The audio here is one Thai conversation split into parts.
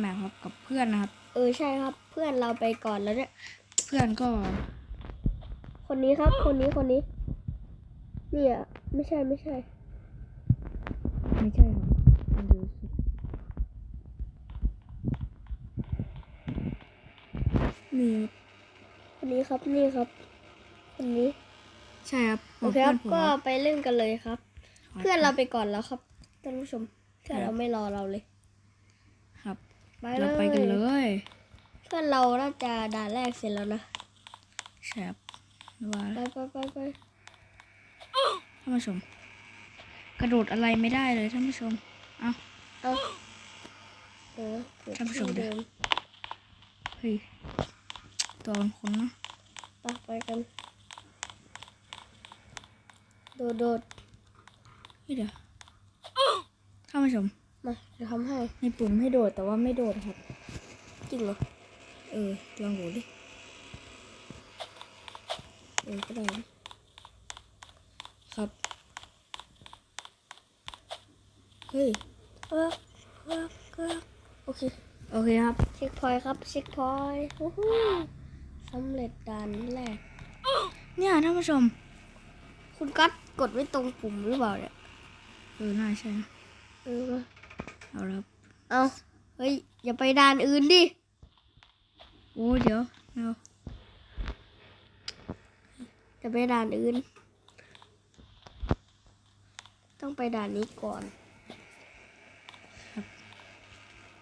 แมปครับกับเพื่อนนะครับ เออใช่ครับ เพื่อนเราไปก่อนแล้วเนี่ยเพื่อนก็ คนนี้ครับ คนนี้คนนี้เนี่ยไม่ใช่ไม่ใช่ ไม่ใช่ครับมันดูสินี่ครับคนนี้ครับนี่ครับ คนนี้ ใช่ครับโอเคครับผมก็ครับไปเล่นกันเลยครับ เพื่อนเราไปก่อนแล้วครับท่านผู้ชมเพื่อนครับเราไม่รอเราเลยครับ ไปเราไปกันเลย เพื่อนเราน่าจะด่านแรกเสร็จแล้วนะใช่ครับว่าไปไปไปไปท่านผู้ชม กระโดดอะไรไม่ได้เลยท่านผู้ชมเอ้าเอาเออเกิดท่านผู้ชมที่เดิมเฮ้ยตัวมันคุ้นนะไปไปกัน โดดโดดเฮ้ยเดี๋ยวท่านผู้ชม มาจะทำให้มีปุ่มให้โดดแต่ว่าไม่โดดครับ จริงเหรอ เออ ลองโดดดิ เออ ก็ได้นะครับ เฮ้ยเออเออเออโอเค โอเคครับ เช็คพอยต์ครับ เช็คพอยต์วู้ฮู้สำเร็จด่านแรก เนี่ยท่านผู้ชม คุณกัดกดไว้ตรงปุ่มหรือเปล่าเนี่ย เออ น่าใช่นะเออมา เอาละครับเอาเฮ้ย อย่าไปด่านอื่นดิ โอ้เดี๋ยวเอาอย่าไปด่านอื่น ต้องไปด่านนี้ก่อน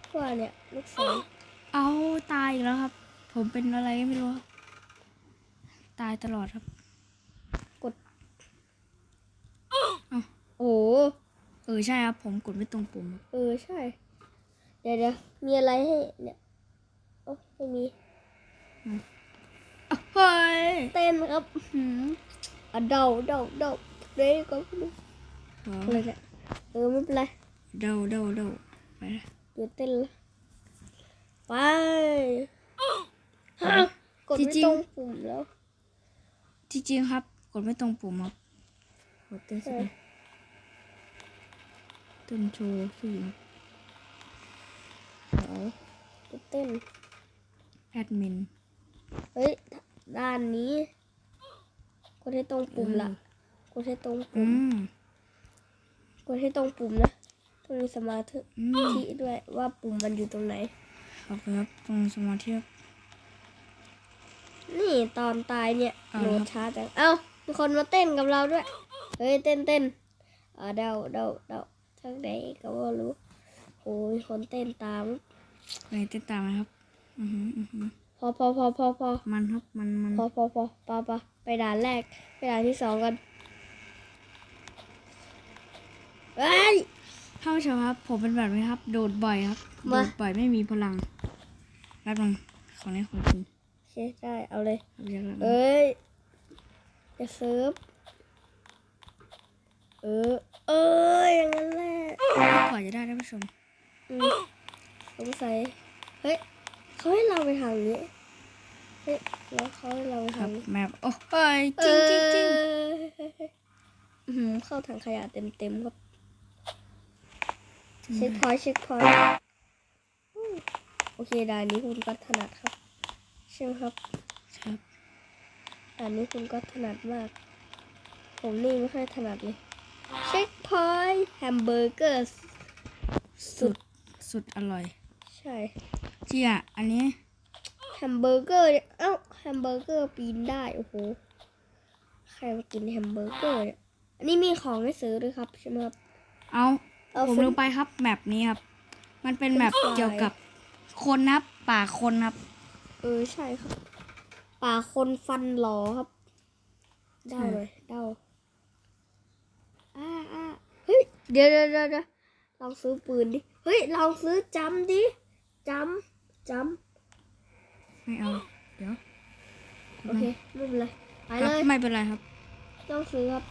เพราะว่าเนี่ยลูกศรเอาตายอีกแล้วครับ ผมเป็นอะไรก็ไม่รู้ครับตายตลอดครับโอ้โหเอ อใช่ครับผมกดไม่ตรงปุ่มครับเออใช่ เดี๋ยวเดี๋ยวมีอะไรให้เนี่ยโอ้ไม่มีอ้าวเฮ้ยเต้นครับหืมอะเดาเดาเดาเด้ก็ไม่รู้อ๋ออะไรเนี่ยเออไม่เป็นไรเดาเดาเดาไปนะหยุดเต้นละไปฮะกดไม่ตรงปุ่มแล้วจริงๆครับ กดไม่ตรงปุ่มครับกดเต้นสิ เต้นโชว์ผู้หญิงเดี๋ยวจะเต้นแอดมิน เฮ้ย ด้านนี้กดให้ตรงปุ่มละกดให้ตรงอืปุ่มมกดให้ตรงปุ่มนะต้องมีสมาธิอืมด้วยว่าปุ่มมันอยู่ตรงไหนขอบคุณครับตรงสมาธิครับนี่ตอนตายเนี่ยเอาโหลละดครับช้าจัง เอ้ามีคนมาเต้นกับเราด้วย เฮ้ย เต้นเต้นอ่าเดาเดาเดา ทั้งไหนก็ว่ารู้โอ้ยคนเต้นตามไหนเต้นตามไหมครับ อือหืออือหือพอพอพอพอพอมันครับ มันมันพอพอพอปาปาไปด่านแรก ไปด่านที่สองกันเฮ้ยท่านผู้ชมครับ ผมเป็นแบบนี้ครับ โดดบ่อยครับ โดมา ดบ่อยไม่มีพลังรับรองของนี้ของจริงโอเคได้เอาเลยครับอยากรับเอ้ยจะเซิร์ฟเออ เอ้ยอย่างนั้นแหละ กว่าจะได้ท่านผู้ชมอืมสงสัยเฮ้ยเขาให้เราไปทางนี้เฮ้ยแล้วเขาให้เราไปคทารับงนี้แมปโอ้เฮ้ยจริงจริงจริงเอออื้อหือเข้าถังขยะเต็มเต็มๆครับเช็คพอยต์เช็คพอยต์อืมโอเคด่านนี้คุณก็ถนัดครับใช่ไหมครับครับด่านนี้คุณก็ถนัดมาก ผมนี่ไม่ค่อยถนัดเลย เช็คพอยต์แฮมเบอร์เกอร์ สุดสุดอร่อย ใช่เจียอันนี้แฮมเบอร์เกอร์เนี่ยเอ้าแฮมเบอร์เกอร์ปีนได้โอ้โหใครมากินแฮมเบอร์เกอร์เนี่ยอันนี้มีของให้ซื้อด้วยครับใช่ไหมครับ เอาเอาผมเฟรนลืมไปครับแมปนี้ครับ มันเป็นแมปเฟรนช์ฟรายเกี่ยวกับคนนะครับป่าคนครับ เออใช่ครับ ป่าคนฟันหลอครับใช่เดาเลยเดาอ่าอ่าเฮ้ยเดี๋ยวเดี๋ยวเดี๋ยวเดี๋ยว ลองซื้อปืนดิ เฮ้ยลองซื้อจำดิจำจไม่เอา เดี๋ยวำโอเคไม่เป็นไรไปคเลรับยไม่เป็นไรครับ ต้องซื้อครับ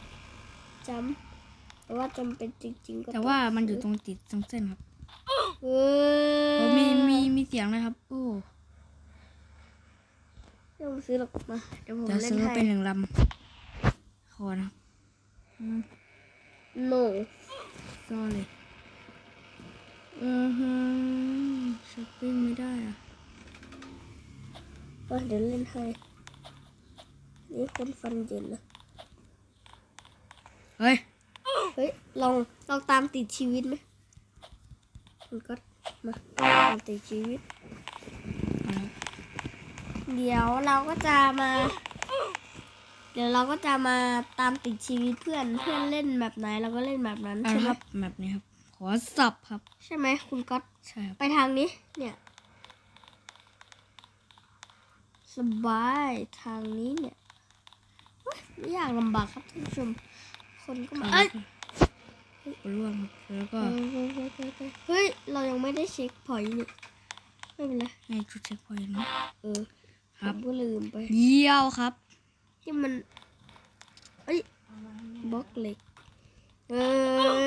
จำแต่ว่าจำเป็นจริงๆก็แต่ว่ามันอยู่ตรงติดตรงเส้นครับเอโอ้อมีมีมีเสียงเลยครับ โอ้ไม่ต้องซื้อหรอกมาเดี๋ยวผมจะเล่นซื้อให้เป็นหนึ่งลำคอนะครั อือฮึช้อปปิ้งไม่ได้อะว่าเดี๋ยวเล่นให้ นี่คนฟันเย็นนะเฮ้ย เฮ้ย ลองลองตามติดชีวิตไหมมันก็มาตามติดชีวิต เดี๋ยวเราก็จะมา เดี๋ยวเราก็จะมาตามติดชีวิตเพื่อนเพื่อนเล่นแบบไหนเราก็เล่นแบบนั้นใช่ไหมครับแบบนี้ครับ อสับครับ ใช่ไหมคุณก๊อตใช่ครับไปทางนี้ เนี่ย สบายทางนี้เนี่ยเฮ้ยไม่อยากลำบากครับท่านผู้ชม คนก็มาเอ้เอ้ยยร่วงครับแล้วก็เฮ้ยเฮ้ยเฮ้ยเฮ้ยเฮ้ย เรายังไม่ได้เช็คพอยต์นี่ไม่เป็นไรให้จุดเช็คพอยต์นะเออครับผมก็ลืมไป เยี่ยวครับ ที่มันเอ้ยบล็อกเหล็ก เอ้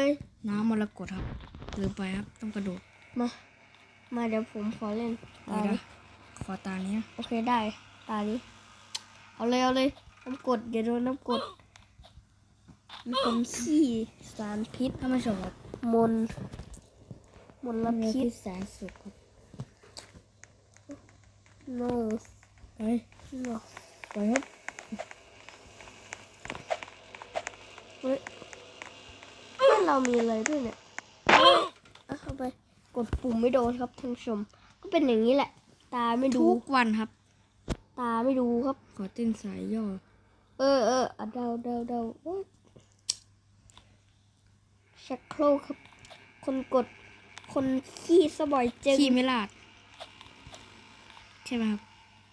ยน้ำมรกตครับลืมไปครับต้องกระโดดมา มาเดี๋ยวผมขอเล่นตาเดี๋ยวนี้นะขอตานี้นะโอเคได้ตานี้เอาเลยเอาเลยน้ำกรดอย่าโดนน้ำกรดมีคนขี้สารพิษท่านผู้ชมครับมนมลพิษแสนสุขครับ no เฮ้ย no ไปครับเฮ้ย เพื่อนเรามีอะไรด้วยเนี่ยเฮ้ยเอาเข้าไปกดปุ่มไม่โดนครับท่านผู้ชม ก็เป็นอย่างนี้แหละ ตาไม่ดูทุกวันครับ ตาไม่ดูครับ ขอเต้นสายย่อ เออเอออะเดาเดาเดาโอ๊ยชักโครกครับ คนกดคนขี้สบอยเจงขี้ไม่ลาด ใช่ไหมครับ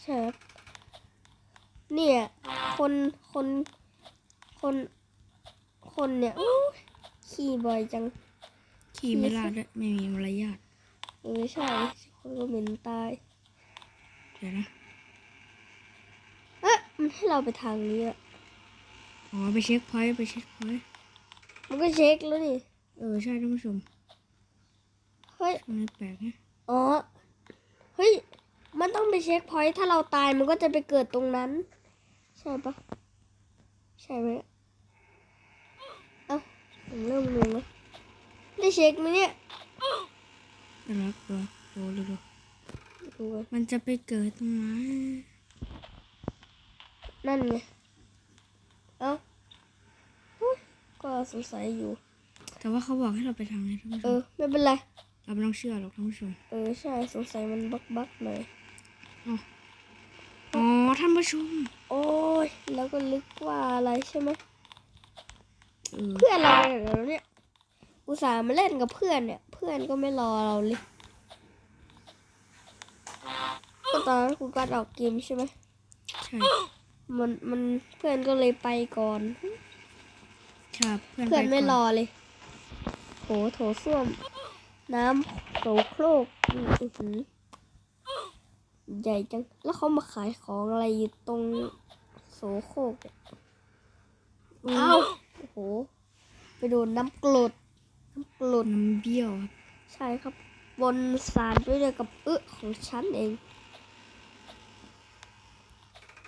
ใช่ครับ เนี่ย คนคนคนคนเนี่ยอู้ ขี้บ่อยจัง ขี้ไม่ลาดด้วยไม่มีมารยาทเออใช่คนก็เหม็นตาย เดี๋ยวนะเอ๊ะมันให้เราไปทางนี้อะอ๋อไปเช็คพอยต์ไปเช็คพอยต์มันก็เช็คแล้วนี่ เออใช่ท่านผู้ชมเฮ้ยทำไมแปลกนะอ๋อ เฮ้ย มันต้องไปเช็คพอยต์ถ้าเราตายมันก็จะไปเกิดตรงนั้น ใช่ปะใช่ไหมเอ้า ผมเริ่มงงแล้วได้เช็คไหมเนี่ยเดี๋ยวนะดูดูดูดูดูกันมันจะไปเกิดตรงไหนนั่นไงเอ้าอุ๊ยก็สงสัยอยู่ แต่ว่าเขาบอกให้เราไปทางไหนท่านผู้ชเอมอไม่เป็นไร เราไม่ต้องเชื่อหรอกท่านผู้ชม เออ ใช่สงสัยมันบักบักๆหน่อย อ๋อท่านผู้ชม โอ้ย แล้วก็ลึกว่าอะไรใช่ไหม เออเพื่อนเราไปไหนแล้วเนี่ยอุตส่าห์มาเล่นกับเพื่อนเนี่ย เพื่อนก็ไม่รอเราเลยก็ตอนนั้นคุณกัดออกเกมใช่ไหมใช่มันมันเพื่อนก็เลยไปก่อนใช่เพื่อนเพื่อนปไม่ก่รอเลยโถโถส้วม น้ำโถโครกนี่อื้อหือใหญ่จัง แล้วเขามาขายของอะไรอยู่ตรงโสโครกเนี่ยเอ้า โอ้โห ไปโดนน้ำกรด น้ำกรด น้ำเบี้ยวครับใช่ครับ บนสารด้วยเดียวกับเอื้อของฉันเอง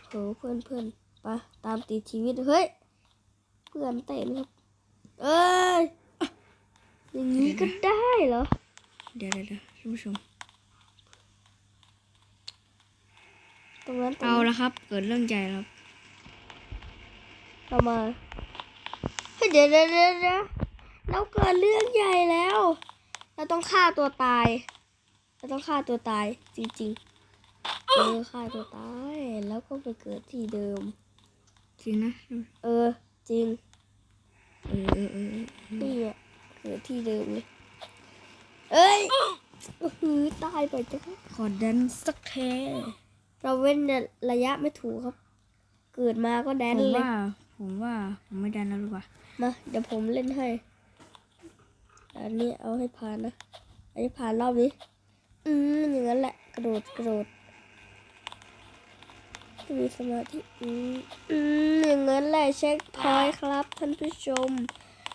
โหเพื่อนเพื่อนไปตามติดชีวิต เฮ้ย เพื่อนเต้นครับ เอ้ย อย่างนี้ก็ได้เหรอ เดี๋ยวเดี๋ยวเดี๋ยวท่านผู้ชมตรงนั้นตรงเอานี้ละครับ เกิดเรื่องใหญ่แล้วครับ เรามา เฮ้ยเดี๋ยวเดี๋ยวเดี๋ยวเดี๋ยวเราเกิดเรื่องใหญ่แล้ว เราต้องฆ่าตัวตาย เราต้องฆ่าตัวตายจริงๆเออฆ่าตัวตายแล้วก็ไปเกิดที่เดิม จริงนะ เออ จริง เออเออเออเออนี่อะเกิดที่เดิมเลยเอ้ยอื้อหือตายไปจังขอแดนสักเทเราเว้นระยะไม่ถูกครับ เกิดมาก็แดนผมเลยว่า ผมว่าผมไม่แดนแล้วหรือเปล่ามาเดี๋ยวผมเล่นให้ อันนี้เอาให้ผ่านนะอันนี้ผ่านรอบนี้ อืมอย่างนั้นแหละ กระโดดกระโดดต้องมีสมาธิอืมอืมอย่างนั้นแหละเช็คพอยต์ครับท่านผู้ชม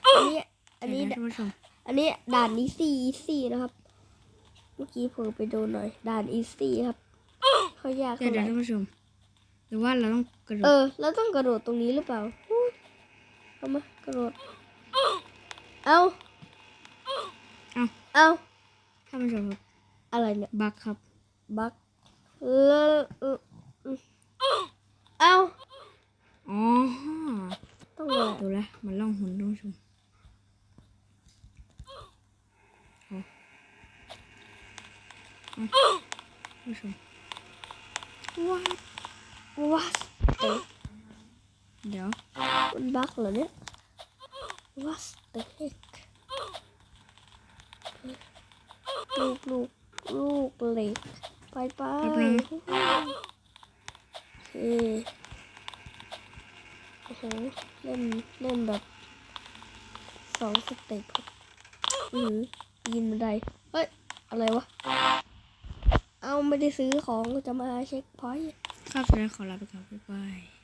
อันนี้ อันนี้ เดี๋ยวะท่านผู้ชม อันนี้ด่านอีซี่อีซี่นะครับ เมื่อกี้เผลอไปโดนหน่อย ด่านอีซี่ครับเขายากเดี๋ยวเท่าไหเดี๋ยวร่ ท่านผู้ชม หรือว่าเราต้องกระโดเอดอแล้วต้องกระโดดตรงนี้หรือเปล่าอุ๊ยเอามากระโดด เอาเอาเอาท่านผู้ชมครับอะไรเนี่ย บักครับ บักแล้วเอ้าอ๋อ ต้องอะไรดูแลวมันล่องหนท่านผู้ชมเอาเอาท่านผู้ชมว้า วัสเตเดี๋ยวมันบักเหรอเนี่ยวัสเตเฮกลูกลูกลูกเหล็ก ไปไปแป๊บนึงโอเคโอ้โหเล่นเล่นแบบสองสเต็ปครับอือหือยินบันไดเฮ้ย อะไรวะ เอาไม่ได้ซื้อของจะมาเช็คพอยต์ ครับแล้วขอลาไปก่อนบ๊ายบาย